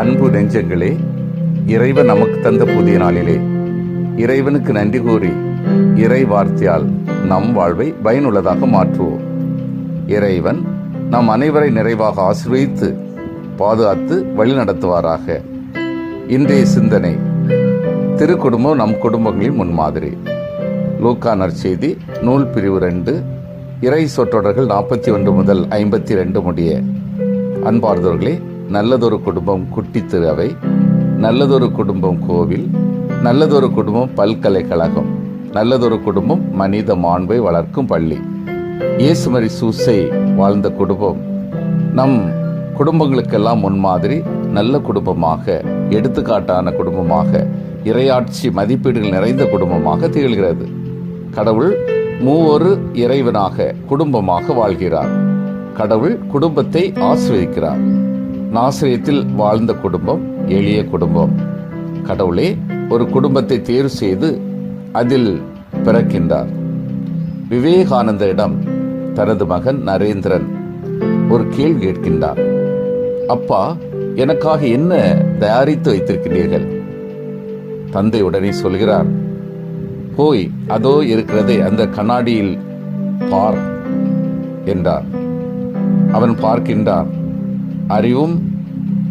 அன்பு நெஞ்சங்களே இறைவன் நமக்கு தந்த புதிய நாளிலே. இறைவனுக்கு நன்றி கூறி இறை வார்த்தையால் நம் வாழ்வை பயனுள்ளதாக மாற்றுவோம். இறைவன் நம் அனைவரை நிறைவாக ஆசிர்வதித்து பாதுகாத்து வழிநடத்துவாராக இன்றைய சிந்தனை திருக்குடும்பம் நம் குடும்பங்களின் முன்மாதிரி. லூக்கா நற்செய்தி நூல் பிரிவு ரெண்டு இறை சொற்றொடர்கள் நாற்பத்தி ஒன்று முதல் ஐம்பத்தி ரெண்டு முடிய. அன்பார்ந்தவர்களே நல்லதொரு குடும்பம் குட்டி திருவை நல்லதொரு குடும்பம் கோவில் நல்லதொரு குடும்பம் பல்கலைக்கழகம் நல்லதொரு குடும்பம் மனித மாண்பை வளர்க்கும் பள்ளி. இயேசுமரி சூசை வாழ்ந்த குடும்பம். நம் குடும்பங்களுக்கெல்லாம் முன்மாதிரி நல்ல குடும்பமாக எடுத்துக்காட்டான குடும்பமாக இறையாட்சி மதிப்பீடுகள் நிறைந்த குடும்பமாக திகழ்கிறது. கடவுள் மூவொரு இறைவனாக குடும்பமாக வாழ்கிறார். கடவுள் குடும்பத்தை ஆசிரியக்கிறார் நாசிரியத்தில் வாழ்ந்த குடும்பம் எளிய குடும்பம். கடவுளே ஒரு குடும்பத்தை தேர்வு செய்து அதில் பிறக்கின்றார். விவேகானந்தரிடம் தனது மகன் நரேந்திரன் ஒரு கேள்வி கேட்கின்றார். அப்பா எனக்காக என்ன தயாரித்து வைத்திருக்கிறீர்கள்? தந்தை உடனே சொல்கிறார் போய் அதோ இருக்கிறதே அந்த கண்ணாடியில் பார் என்றார். அவன் பார்க்கின்றான் அறிவும்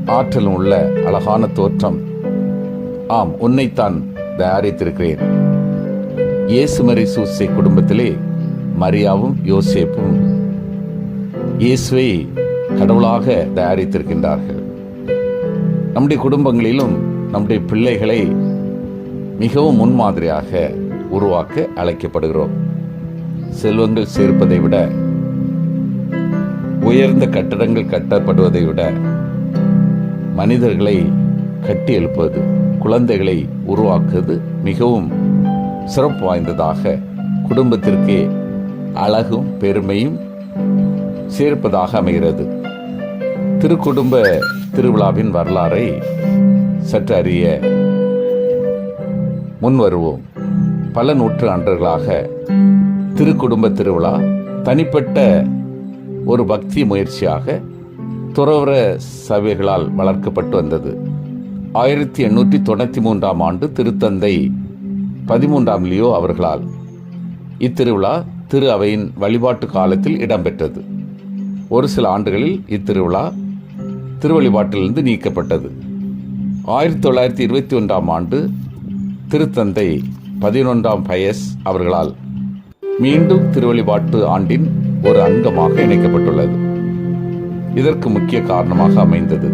ஆற்றலும் உள்ள அழகான தோற்றம். ஆம் உன்னைத்தான் தயாரித்திருக்கிறேன் இயேசுமரி சூசை குடும்பத்திலே மரியாவும் யோசேப்பும் இயேசுவை கடவுளாக தயாரித்திருக்கின்றார்கள். நம்முடைய குடும்பங்களிலும் நம்முடைய பிள்ளைகளை மிகவும் முன்மாதிரியாக உருவாக்க அழைக்கப்படுகிறோம். செல்வங்கள் சேர்ப்பதை விட உயர்ந்த கட்டடங்கள் கட்டப்படுவதை விட மனிதர்களை கட்டி எழுப்புவது குழந்தைகளை உருவாக்குவது மிகவும் சிறப்பு வாய்ந்ததாக குடும்பத்திற்கே அழகும் பெருமையும் சேர்ப்பதாக அமைகிறது. திருக்குடும்ப திருவிழாவின் வரலாறை சற்று அறிய முன்வருவோம். பல நூற்றாண்டுகளாக திருக்குடும்ப திருவிழா தனிப்பட்ட ஒரு பக்தி முயற்சியாக துறவர சபைகளால் வளர்க்கப்பட்டு வந்தது. ஆயிரத்தி எண்ணூற்றி தொண்ணூற்றி மூன்றாம் ஆண்டு திருத்தந்தை பதிமூன்றாம் லியோ அவர்களால் இத்திருவிழா திரு அவையின் வழிபாட்டு காலத்தில் இடம்பெற்றது. ஒரு சில ஆண்டுகளில் இத்திருவிழா திருவழிபாட்டிலிருந்து நீக்கப்பட்டது. ஆயிரத்தி தொள்ளாயிரத்தி இருபத்தி ஒன்றாம் ஆண்டு திருத்தந்தை பதினொன்றாம் பயஸ் அவர்களால் மீண்டும் திருவழிபாட்டு ஆண்டின் ஒரு அங்கமாக இணைக்கப்பட்டுள்ளது. இதற்கு முக்கிய காரணமாக அமைந்தது.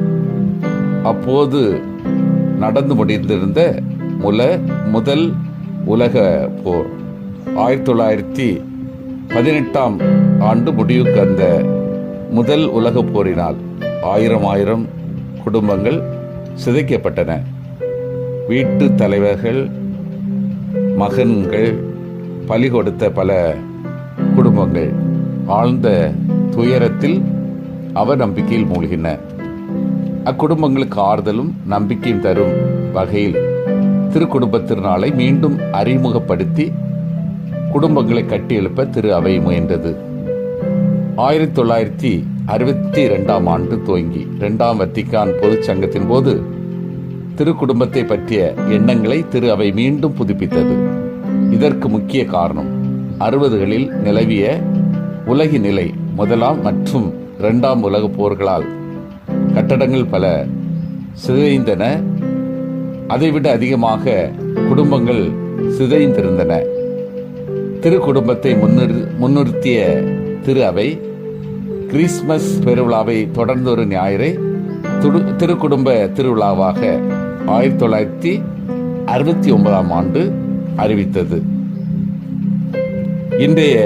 அப்போது நடந்து முடிந்திருந்த முல முதல் உலக போர். ஆயிரத்தி தொள்ளாயிரத்தி பதினெட்டாம் ஆண்டு முடிவுக்கு அந்த முதல் உலக போரினால் ஆயிரம் ஆயிரம் குடும்பங்கள் சிதைக்கப்பட்டன. வீட்டு தலைவர்கள் மகன்கள் பலி கொடுத்த பல குடும்பங்கள். ஆழ்ந்த துயரத்தில் அவ நம்பிக்கையில் மூழ்கின அக்குடும்பங்களுக்கு ஆறுதலும் நம்பிக்கையும் தரும் வகையில் திருக்குடும்ப திருநாளை மீண்டும் அறிமுகப்படுத்தி குடும்பங்களை கட்டியெழுப்ப திரு அவை முயன்றது. ஆயிரத்தி தொள்ளாயிரத்தி அறுபத்தி ரெண்டாம் ஆண்டு துவங்கி இரண்டாம் வத்திக்கான் பொதுச் சங்கத்தின் போது திருக்குடும்பத்தை பற்றிய எண்ணங்களை திரு அவை மீண்டும் புதுப்பித்தது. இதற்கு முக்கிய காரணம் அறுபதுகளில் நிலவிய உலகி நிலை முதலாம் மற்றும் இரண்டாம் உலக போர்களால் கட்டடங்கள் பல சிதைந்தன. அதைவிட அதிகமாக குடும்பங்கள் சிதைந்திருந்தன. திரு குடும்பத்தை முன்னிறு முன்னிறுத்திய திரு அவை கிறிஸ்மஸ் பெருவிழாவை தொடர்ந்து ஒரு ஞாயிறை துடு திருக்குடும்ப திருவிழாவாக ஆயிரத்தி தொள்ளாயிரத்தி அறுபத்தி ஒன்பதாம் ஆண்டு அறிவித்தது. இன்றைய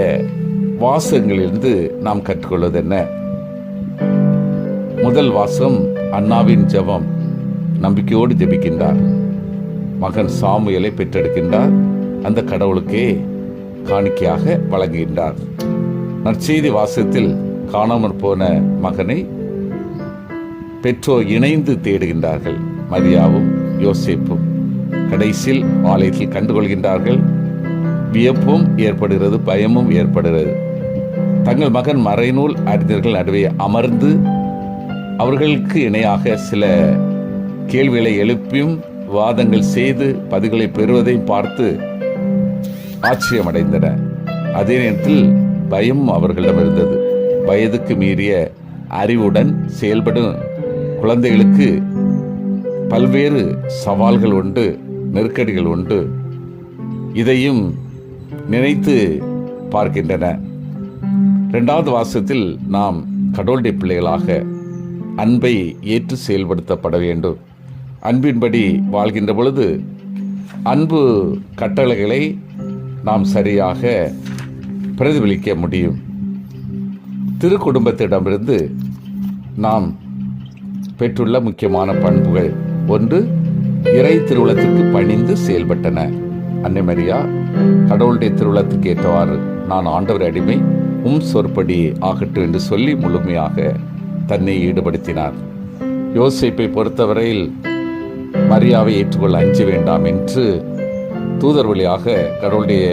வாசகங்களிலிருந்து நாம் கற்றுக்கொள்வது என்ன முதல் வாசம் அண்ணாவின் ஜெபம். நம்பிக்கையோடு ஜெபிக்கின்றார். மகன் சாமுயலை பெற்றெடுக்கின்றார். அந்த கடவுளுக்கே காணிக்கையாக வழங்குகின்றார். நற்செய்தி வாசத்தில் காணாமற் போன மகனை பெற்றோர் இணைந்து தேடுகின்றார்கள். மரியாவும் யோசிப்பும் கடைசியில் ஆலயத்தில் கண்டுகொள்கின்றார்கள். வியப்பும் ஏற்படுகிறது பயமும் ஏற்படுகிறது. தங்கள் மகன் மறைநூல் அறிஞர்கள் நடுவே அமர்ந்து அவர்களுக்கு இணையாக சில கேள்விகளை எழுப்பியும் வாதங்கள் செய்து பதில்களை பெறுவதையும் பார்த்து ஆச்சரியமடைந்தன. அதே நேரத்தில் பயம் அவர்களிடம் இருந்தது. வயதுக்கு மீறிய அறிவுடன் செயல்படும் குழந்தைகளுக்கு பல்வேறு சவால்கள் உண்டு நெருக்கடிகள் உண்டு. இதையும் நினைத்து பார்க்கின்றன. ரெண்டாவது வாசத்தில் நாம் கடவுளுடைய பிள்ளைகளாக அன்பை ஏற்று செயல்படுத்தப்பட வேண்டும். அன்பின்படி வாழ்கின்ற பொழுது அன்பு கட்டளைகளை நாம் சரியாக பிரதிபலிக்க முடியும். திருக்குடும்பத்திடமிருந்து நாம் பெற்றுள்ள முக்கியமான பண்புகள் ஒன்று இறை திருவுளத்திற்கு பணிந்து செயல்பட்டன. அன்னை மரியா கடவுளுடைய திருவுளத்துக்கு ஏற்றவாறு நான் ஆண்டவர் அடிமை உம் சொற்படி ஆகட்டும் என்று சொல்லி முழுமையாக தன்னை ஈடுபடுத்தினார். யோசிப்பை பொறுத்தவரையில் மரியாவை ஏற்றுக்கொள்ள அஞ்ச வேண்டாம் என்று தூதர் வழியாக கடவுளுடைய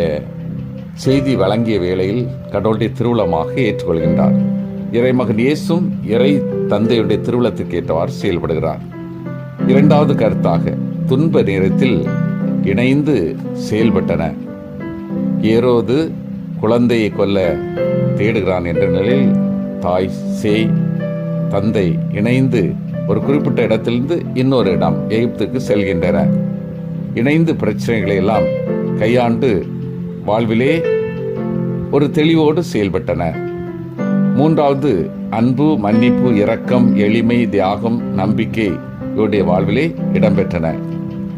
செய்தி வழங்கிய வேளையில் கடவுளுடைய திருவுளமாக ஏற்றுக்கொள்கின்றார். இறைமகன் இயேசும் இறை தந்தையுடைய திருவுளத்துக்கு ஏற்றவாறு செயல்படுகிறார். இரண்டாவது கருத்தாக துன்ப நேரத்தில் இணைந்து செயல்பட்டன. ஏரோது குழந்தையை கொல்ல தேடுகிறான் என்ற நிலையில் தாய் சேய் தந்தை இணைந்து ஒரு குறிப்பிட்ட இடத்திலிருந்து இன்னொரு இடம் எகிப்துக்கு செல்கின்றன. இணைந்து பிரச்சனைகளை எல்லாம் கையாண்டு வாழ்விலே ஒரு தெளிவோடு செயல்பட்டன. மூன்றாவது அன்பு மன்னிப்பு இரக்கம் எளிமை தியாகம் நம்பிக்கை இவருடைய வாழ்விலே இடம்பெற்றன.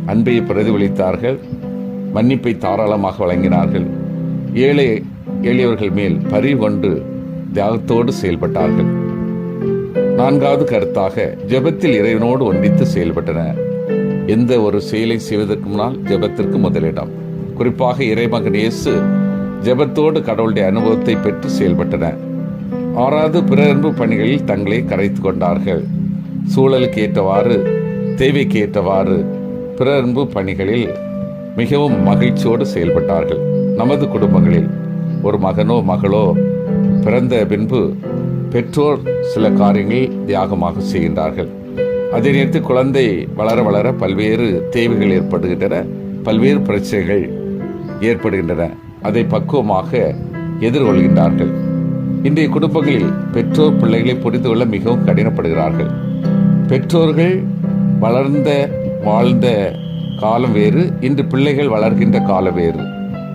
அன்பை பிரதிபலித்தார்கள் மன்னிப்பை தாராளமாக வழங்கினார்கள். ஏழை எளியவர்கள் மேல் பரி கொண்டு தியாகத்தோடு செயல்பட்டார்கள். நான்காவது கருத்தாக ஜெபத்தில் இறைவனோடு ஒன்றித்து செயல்பட்டன. எந்த ஒரு செயலை செய்வதற்கு முன்னால் ஜெபத்திற்கு முதலிடம். குறிப்பாக இறைமகன் இயேசு ஜெபத்தோடு கடவுளுடைய அனுபவத்தை பெற்று செயல்பட்டன. ஆறாவது பிறன்பு பணிகளில் தங்களை கரைத்து கொண்டார்கள். சூழலுக்கு ஏற்றவாறு தேவைக்கு ஏற்றவாறு பிறன்பு பணிகளில் மிகவும் மகிழ்ச்சியோடு செயல்பட்டார்கள். நமது குடும்பங்களில் ஒரு மகனோ மகளோ பிறந்த பின்பு பெற்றோர் சில காரியங்கள் தியாகமாக செய்கின்றார்கள். அதே நேரத்தில் குழந்தை வளர வளர பல்வேறு தேவைகள் ஏற்படுகின்றன பல்வேறு பிரச்சனைகள் ஏற்படுகின்றன. அதை பக்குவமாக எதிர்கொள்கின்றார்கள். இன்றைய குடும்பங்களில் பெற்றோர் பிள்ளைகளை புரிந்து கொள்ள மிகவும் கடினப்படுகிறார்கள். பெற்றோர்கள் வளர்ந்த வாழ்ந்த காலம் வேறு இன்று பிள்ளைகள் வளர்கின்ற காலம் வேறு.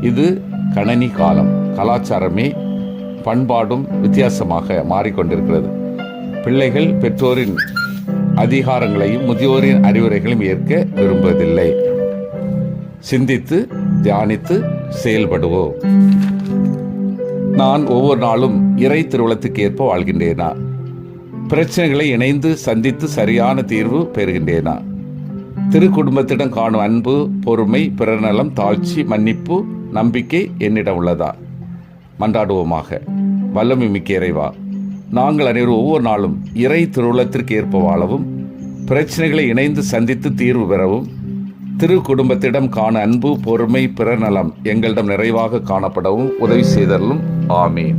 இது கணனி காலம். கலாச்சாரமே பண்பாடும் வித்தியாசமாக மாறிக்கொண்டிருக்கிறது. பிள்ளைகள் பெற்றோரின் அதிகாரங்களையும் முதியோரின் அறிவுரைகளையும் ஏற்க விரும்புவதில்லை. சிந்தித்து தியானித்து செயல்படுவோம். நான் ஒவ்வொரு நாளும் இறை திருவுளத்துக்கு ஏற்ப வாழ்கின்றேனா? பிரச்சனைகளை இணைந்து சந்தித்து சரியான தீர்வு பெறுகின்றேனா? திருக்குடும்பத்திடம் காணும் அன்பு பொறுமை பிறநலம் தாழ்ச்சி மன்னிப்பு நம்பிக்கை என்னிடம் உள்ளதா? மன்றாடுவோமாக. வல்லமை மிக்க இறைவா நாங்கள் அனைவரும் ஒவ்வொரு நாளும் இறை திருவுளத்திற்கு ஏற்ப வாழவும் பிரச்சனைகளை இணைந்து சந்தித்து தீர்வு பெறவும் திரு குடும்பத்திடம் காண அன்பு பொறுமை பிறநலம் எங்களிடம் நிறைவாக காணப்படவும் உதவி செய்தலும் ஆமீன்.